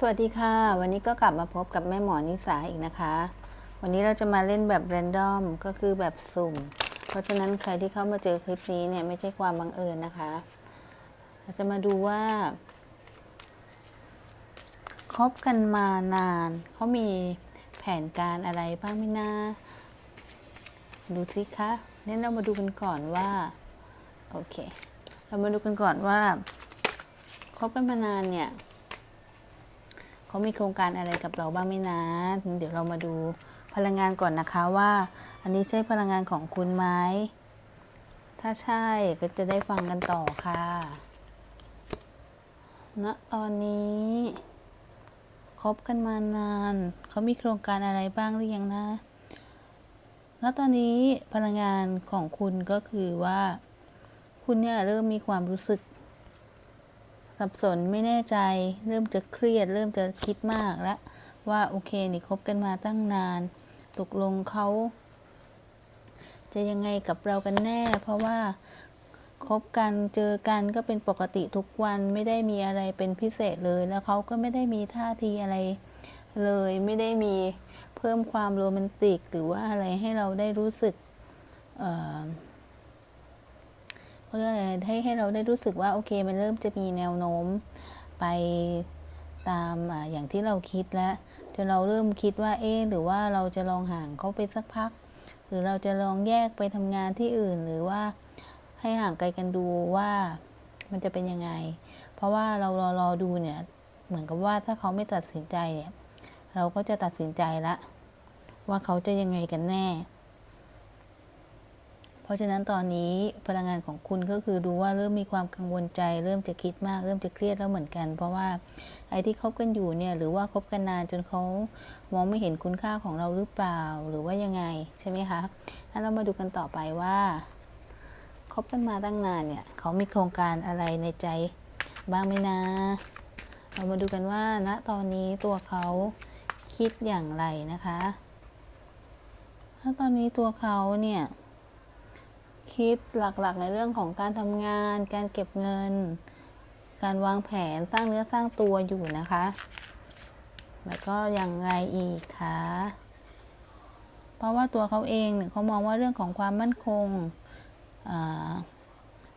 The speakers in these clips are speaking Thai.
สวัสดีค่ะ วันนี้ก็กลับมาพบกับแม่หมอนิสาอีกนะคะ วันนี้เราจะมาเล่นแบบแรนดอมก็คือแบบสุ่ม เพราะฉะนั้นใครที่เข้ามาเจอคลิปนี้เนี่ยไม่ใช่ความบังเอิญนะคะ เราจะมาดูว่าคบกันมานาน เขามีแผนการอะไรบ้างไหมนะดูสิคะเนี่เรามาดูกันก่อนว่าโอเค เรามาดูกันก่อนว่าคบกันมานานเนี่ย เขามีโครงการอะไรกับเราบ้างไหมนะ เดี๋ยวเรามาดูพลังงานก่อนนะคะว่า อันนี้ใช่พลังงานของคุณไหมถ้าใช่ก็จะได้ฟังกันต่อค่ะณนะตอนนี้คบกันมานาน เขามีโครงการอะไรบ้างหรือยังนะณตอนนี้พลังงานของคุณก็คือว่า คุณเนี่ยเริ่มมีความรู้สึก สับสนไม่แน่ใจ เริ่มจะเครียด เริ่มจะคิดมากแล้วว่าโอเคนี่คบกันมาตั้งนาน ตกลงเขา จะยังไงกับเรากันแน่ เพราะว่าคบกันเจอกันก็เป็นปกติทุกวันไม่ได้มีอะไรเป็นพิเศษเลยแล้วเขาก็ไม่ได้มีท่าทีอะไรเลย ไม่ได้มีเพิ่มความโรแมนติก หรือว่าอะไรให้เราได้รู้สึกเเขาเรียกอะไรให้ให้เราได้รู้สึกว่าโอเค มันเริ่มจะมีแนวโน้มไปตามออย่างที่เราคิดแล้วจนเราเริ่มคิดว่าเอ๊หรือว่าเราจะลองห่างเขาไปสักพัก หรือเราจะลองแยกไปทำงานที่อื่นหรือว่าให้ห่างไกลกันดูว่ามันจะเป็นยังไง เพราะว่าเรารอรอดูเนี่ยเหมือนกับว่าถ้าเขาไม่ตัดสินใจเนี่ยเราก็จะตัดสินใจละว่าเขาจะยังไงกันแน่ เพราะฉะนั้นตอนนี้พลังงานของคุณก็คือดูว่าเริ่มมีความกังวลใจ เริ่มจะคิดมาก เริ่มจะเครียดแล้วเหมือนกัน เพราะว่าไอ้ที่คบกันอยู่เนี่ยหรือว่าคบกันนานจนเขามองไม่เห็นคุณค่าของเราหรือเปล่าหรือว่ายังไงใช่ไหมคะงั้นเรามาดูกันต่อไปว่าคบกันมาตั้งนานเนี่ยเขามีโครงการอะไรในใจบ้างไหมนะ เรามาดูกันว่าณตอนนี้ตัวเขาคิดอย่างไรนะคะณตอนนี้ตัวเขาเนี่ย คิดหลักๆ ในเรื่องของการทำงาน การเก็บเงิน การวางแผนสร้างเนื้อสร้างตัวอยู่นะคะ แล้วก็อย่างไรอีกคะเพราะว่าตัวเขาเองเนี่ยเขามองว่าเรื่องของความมั่นคง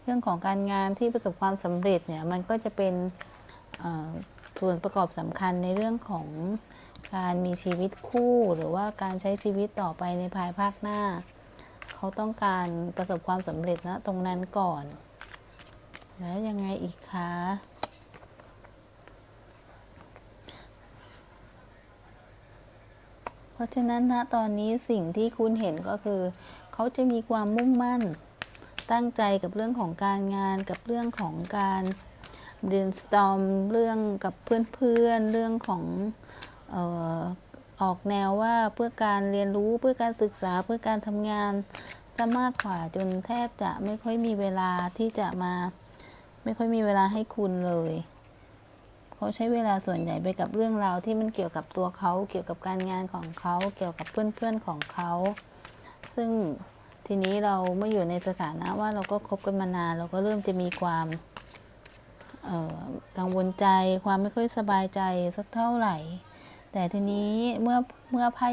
เรื่องของการงานที่ประสบความสำเร็จเนี่ยมันก็จะเป็นส่วนประกอบสำคัญในเรื่องของการมีชีวิตคู่ หรือว่าการใช้ชีวิตต่อไปในภายภาคหน้า เขาต้องการประสบความสำเร็จนะตรงนั้นก่อน แล้วยังไงอีกคะเพราะฉะนั้นนะตอนนี้สิ่งที่คุณเห็นก็คือ เขาจะมีความมุ่งมั่น ตั้งใจกับเรื่องของการงานกับเรื่องของการ brainstorm เรื่องกับเพื่อนๆเรื่องของออ ออกแนวว่าเพื่อการเรียนรู้เพื่อการศึกษาเพื่อการทำงานจะมากกว่าจนแทบจะไม่ค่อยมีเวลาที่จะมา ไม่ค่อยมีเวลาให้คุณเลยเขาใช้เวลาส่วนใหญ่ไปกับเรื่องราวที่มันเกี่ยวกับตัวเขาเกี่ยวกับการงานของเขาเกี่ยวกับเพื่อนๆของเขาซึ่งทีนี้เราเมื่ออยู่ในสถานะว่าเราก็คบกันมานานเราก็เริ่มจะมีความกังวลใจ ความไม่ค่อยสบายใจสักเท่าไหร่ แต่ทีนี้เมื่อเมื่อไพ่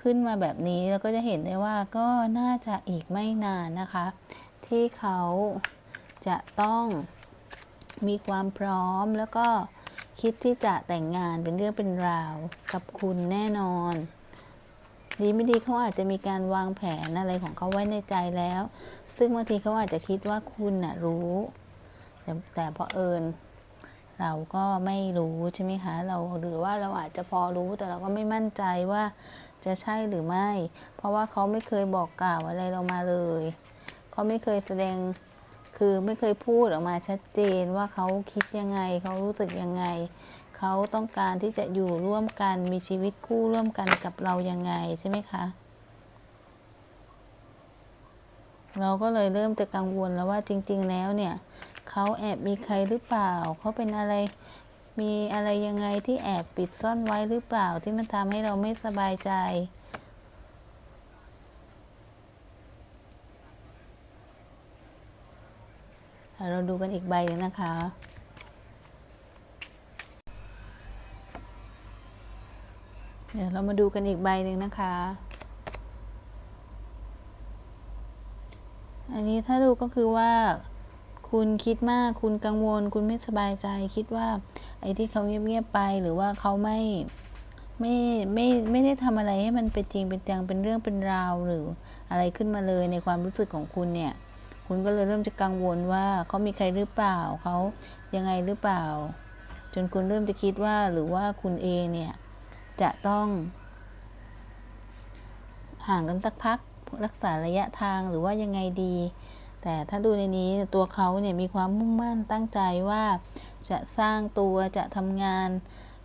ขึ้นมาแบบนี้เราก็จะเห็นได้ว่าก็น่าจะอีกไม่นานนะคะ ที่เขาจะต้องมีความพร้อมแล้วก็คิดที่จะแต่งงานเป็นเรื่องเป็นราวกับคุณแน่นอน ดีไม่ดีเขาอาจจะมีการวางแผนอะไรของเขาไว้ในใจแล้ว ซึ่งบางทีเขาอาจจะคิดว่าคุณน่ะรู้ แต่แต่พอเอิญ เราก็ไม่รู้ใช่ไหมคะ เราหรือว่าเราอาจจะพอรู้แต่เราก็ไม่มั่นใจว่าจะใช่หรือไม่ เพราะว่าเขาไม่เคยบอกกล่าวอะไรเรามาเลยเขาไม่เคยแสดงคือไม่เคยพูดออกมาชัดเจนว่าเขาคิดยังไง เขารู้สึกยังไง เขาต้องการที่จะอยู่ร่วมกันมีชีวิตคู่ร่วมกันกับเรายังไงใช่ไหมคะ เราก็เลยเริ่มจะกังวลแล้วว่าจริง ๆ แล้วเนี่ย เขาแอบมีใครหรือเปล่า เขาเป็นอะไร มีอะไรยังไงที่แอบปิดซ่อนไว้หรือเปล่าที่มันทำให้เราไม่สบายใจ เราดูกันอีกใบนึงนะคะเดี๋ยวเรามาดูกันอีกใบหนึ่งนะคะ อันนี้ถ้าดูก็คือว่า คุณคิดมาก คุณกังวล คุณไม่สบายใจ คิดว่า ไอ้ที่เขาเงียบๆไป หรือว่าเขาไม่ไม่ไม่ไม่ได้ทำอะไรให้มันเป็นจริงเป็นจังเป็นเรื่องเป็นราวหรืออะไรขึ้นมาเลยในความรู้สึกของคุณเนี่ย คุณก็เลยเริ่มจะกังวลว่าเขามีใครหรือเปล่าเขายังไงหรือเปล่า จนคุณเริ่มจะคิดว่าหรือว่าคุณเองเนี่ยจะต้อง ห่างกันสักพักรักษาระยะทางหรือว่ายังไงดี แต่ถ้าดูในนี้ตัวเขาเนี่ยมีความมุ่งมั่นตั้งใจว่าจะสร้างตัวจะทำงาน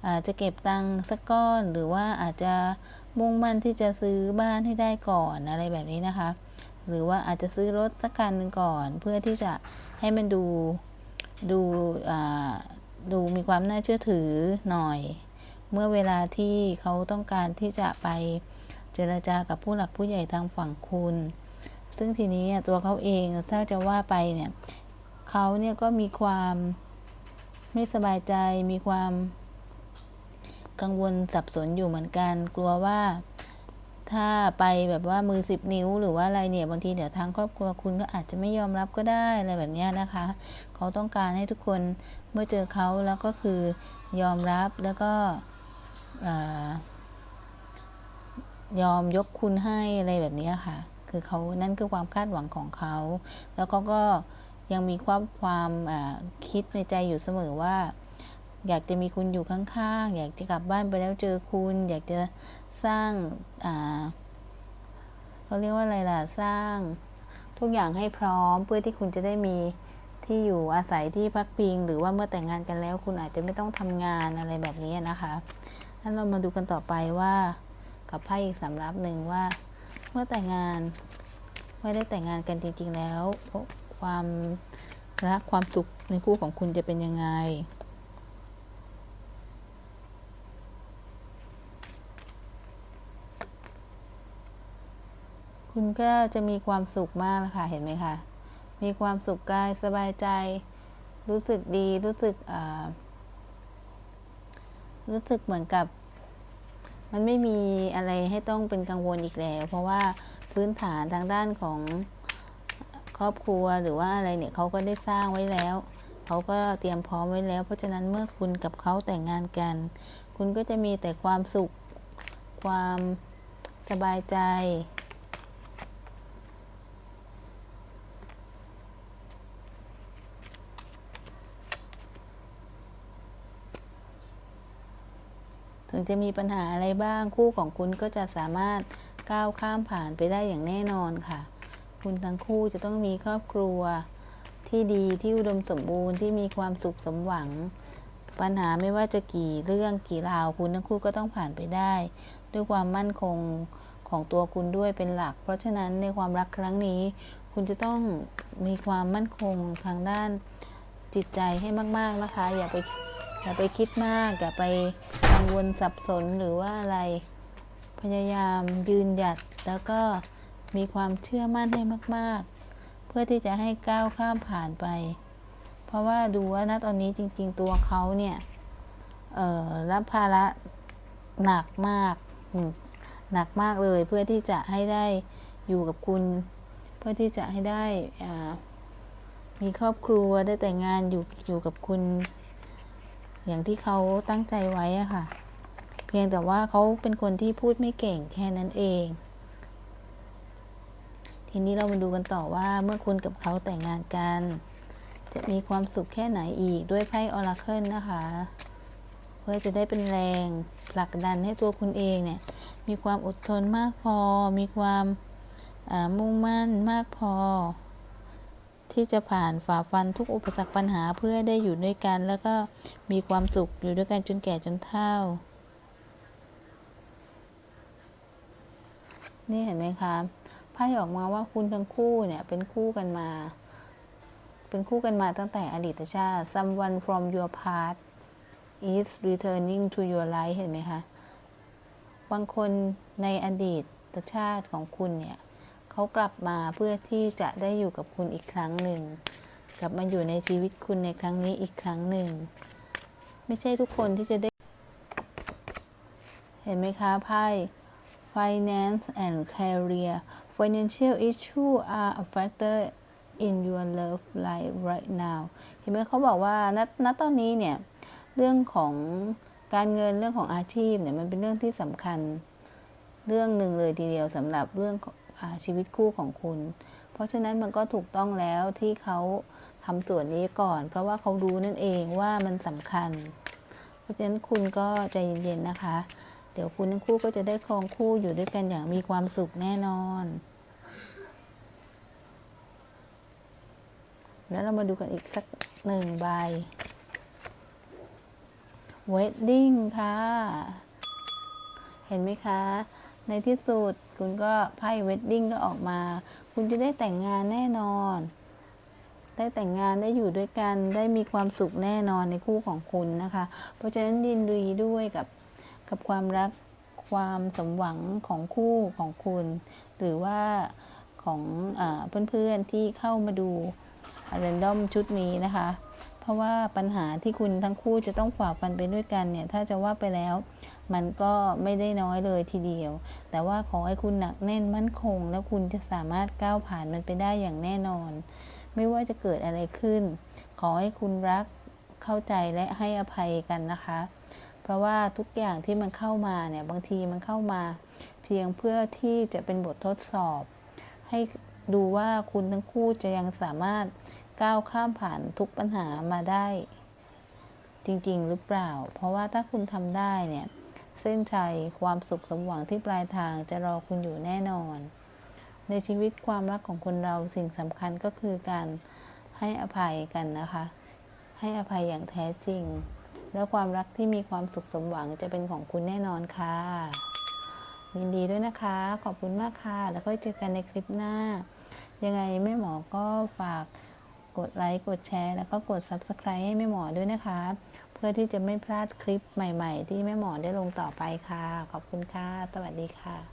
อาจจะเก็บตังค์สักก้อนหรือว่าอาจจะมุ่งมั่นที่จะซื้อบ้านให้ได้ก่อนอะไรแบบนี้นะคะ หรือว่าอาจจะซื้อรถสักคันหนึ่งก่อน เพื่อที่จะให้มันดูดูดูมีความน่าเชื่อถือหน่อย เมื่อเวลาที่เขาต้องการที่จะไปเจรจากับผู้หลักผู้ใหญ่ทางฝั่งคุณ ซึ่งทีนี้ตัวเขาเองถ้าจะว่าไปเนี่ยเขาเนี่ยก็มีความไม่สบายใจมีความกังวลสับสนอยู่เหมือนกัน กลัวว่าถ้าไปแบบว่ามือสิบนิ้วหรือว่าอะไรเนี่ยบางทีเดี๋ยวทางครอบครัวคุณก็อาจจะไม่ยอมรับก็ได้อะไรแบบนี้นะคะ เขาต้องการให้ทุกคนเมื่อเจอเขาแล้วก็คือยอมรับแล้วก็อยอมยกคุณให้อะไรแบบนี้ค่ะ คือเขานั่นคือความคาดหวังของเขา แล้วเขาก็ยังมีความความคิดในใจอยู่เสมอว่า อยากจะมีคุณอยู่ข้างๆ อยากจะกลับบ้านไปแล้วเจอคุณ อยากจะสร้างเขาเรียกว่าอะไรล่ะสร้างทุกอย่างให้พร้อมเพื่อที่คุณจะได้มีที่อยู่อาศัยที่พักพิง หรือว่าเมื่อแต่งงานกันแล้ว คุณอาจจะไม่ต้องทำงานอะไรแบบนี้นะคะงั้นเรามาดูกันต่อไปว่ากับไพ่อีกสำรับหนึ่งว่า เมื่อแต่งงานไม่ได้แต่งงานกันจริง ๆ แล้วความรักความสุขในคู่ของคุณจะเป็นยังไง คุณก็จะมีความสุขมากนะคะเห็นไหมคะ มีความสุขกายสบายใจ รู้สึกดีรู้สึกรู้สึกเหมือนกับ มันไม่มีอะไรให้ต้องเป็นกังวลอีกแล้ว เพราะว่าพื้นฐานทางด้านของครอบครัวหรือว่าอะไรเนี่ยเขาก็ได้สร้างไว้แล้ว เขาก็เตรียมพร้อมไว้แล้ว เพราะฉะนั้นเมื่อคุณกับเขาแต่งงานกัน คุณก็จะมีแต่ความสุข ความสบายใจ ถึงจะมีปัญหาอะไรบ้างคู่ของคุณก็จะสามารถก้าวข้ามผ่านไปได้อย่างแน่นอนค่ะ คุณทั้งคู่จะต้องมีครอบครัวที่ดีที่อุดมสมบูรณ์ที่มีความสุขสมหวัง ปัญหาไม่ว่าจะกี่เรื่องกี่ราว คุณทั้งคู่ก็ต้องผ่านไปได้ ด้วยความมั่นคงของตัวคุณด้วยเป็นหลัก เพราะฉะนั้นในความรักครั้งนี้ คุณจะต้องมีความมั่นคงทางด้านจิตใจให้มาก ๆ นะคะ อย่าไปอย่าไปคิดมาก อย่าไป งวลสับสนหรือว่าอะไร พยายามยืนหยัดแล้วก็มีความเชื่อมั่นให้มาก ๆ เพื่อที่จะให้ก้าวข้ามผ่านไป เพราะว่าดูว่าณตอนนี้จริง ๆ ตัวเขาเนี่ยรับภาระหนักมากหนักมากเลยเพื่อที่จะให้ได้อยู่กับคุณ เพื่อที่จะให้ได้มีครอบครัวได้แต่งงานอยู่อยู่กับคุณ อย่างที่เขาตั้งใจไว้อะค่ะ เพียงแต่ว่าเขาเป็นคนที่พูดไม่เก่งแค่นั้นเอง ทีนี้เรามาดูกันต่อว่าเมื่อคุณกับเขาแต่งงานกัน จะมีความสุขแค่ไหนอีกด้วยไพ่ออราเคิลนะคะ เพื่อจะได้เป็นแรงผลักดันให้ตัวคุณเองเนี่ย มีความอดทนมากพอ มีความมุ่งมั่นมากพอ ที่จะผ่านฝ่าฟันทุกอุปสรรคปัญหาเพื่อได้อยู่ด้วยกัน แล้วก็มีความสุขอยู่ด้วยกันจนแก่จนเฒ่า นี่เห็นไหมคะไพ่ออกมาว่าคุณทั้งคู่เนี่ยเป็นคู่กันมา เป็นคู่กันมาตั้งแต่อดีตชาติ someone from your past is returning to your life เห็นไหมคะ บางคนในอดีตชาติของคุณเนี่ย เขากลับมาเพื่อที่จะได้อยู่กับคุณอีกครั้งหนึ่ง กลับมาอยู่ในชีวิตคุณในครั้งนี้อีกครั้งหนึ่ง ไม่ใช่ทุกคนที่จะได้ เห็นไหมคะไพ่ finance and career financial issue are a factor in your love life right now เห็นไหมเขาบอกว่าณณตอนนี้เนี่ยเรื่องของการเงินเรื่องของอาชีพเนี่ยมันเป็นเรื่องที่สำคัญเรื่องหนึ่งเลยทีเดียวสำหรับเรื่อง ชีวิตคู่ของคุณ เพราะฉะนั้นมันก็ถูกต้องแล้วที่เขาทำส่วนนี้ก่อน เพราะว่าเขารู้นั่นเองว่ามันสำคัญ เพราะฉะนั้นคุณก็ใจเย็นๆนะคะ เดี๋ยวคุณทั้งคู่ก็จะได้ครองคู่อยู่ด้วยกันอย่างมีความสุขแน่นอน แล้วเรามาดูกันอีกสักหนึ่งใบ wedding ค่ะ เห็นไหมคะ ในที่สุดคุณก็ไพ่ wedding ก็ออกมา คุณจะได้แต่งงานแน่นอน ได้แต่งงานได้อยู่ด้วยกัน ได้มีความสุขแน่นอนในคู่ของคุณนะคะ เพราะฉะนั้นยินดีด้วยกับกับความรักความสมหวังของคู่ของคุณ หรือว่าของอเพื่อนๆที่เข้ามาดูเรนดอมชุดนี้นะคะ เพราะว่าปัญหาที่คุณทั้งคู่จะต้องฝ่าฟันไปด้วยกันเนี่ย ถ้าจะว่าไปแล้ว มันก็ไม่ได้น้อยเลยทีเดียว แต่ว่าขอให้คุณหนักแน่นมั่นคง แล้วคุณจะสามารถก้าวผ่านมันไปได้อย่างแน่นอน ไม่ว่าจะเกิดอะไรขึ้น ขอให้คุณรักเข้าใจและให้อภัยกันนะคะ เพราะว่าทุกอย่างที่มันเข้ามาเนี่ยบางทีมันเข้ามา เพียงเพื่อที่จะเป็นบททดสอบ ให้ดูว่าคุณทั้งคู่จะยังสามารถ ก้าวข้ามผ่านทุกปัญหามาได้จริง ๆ หรือเปล่า เพราะว่าถ้าคุณทำได้เนี่ย เส้นชัยความสุขสมหวังที่ปลายทางจะรอคุณอยู่แน่นอน ในชีวิตความรักของคนเราสิ่งสำคัญก็คือการให้อภัยกันนะคะ ให้อภัยอย่างแท้จริง แล้วความรักที่มีความสุขสมหวังจะเป็นของคุณแน่นอนค่ะ ยินดีด้วยนะคะ ขอบคุณมากค่ะ แล้วก็เจอกันในคลิปหน้า ยังไงแม่หมอก็ฝาก กดไลค์กดแชร์ แล้วก็กด Subscribe ให้แม่หมอด้วยนะคะ เพื่อที่จะไม่พลาดคลิปใหม่ ๆ ที่แม่หมอได้ลงต่อไปค่ะ ขอบคุณค่ะ สวัสดีค่ะ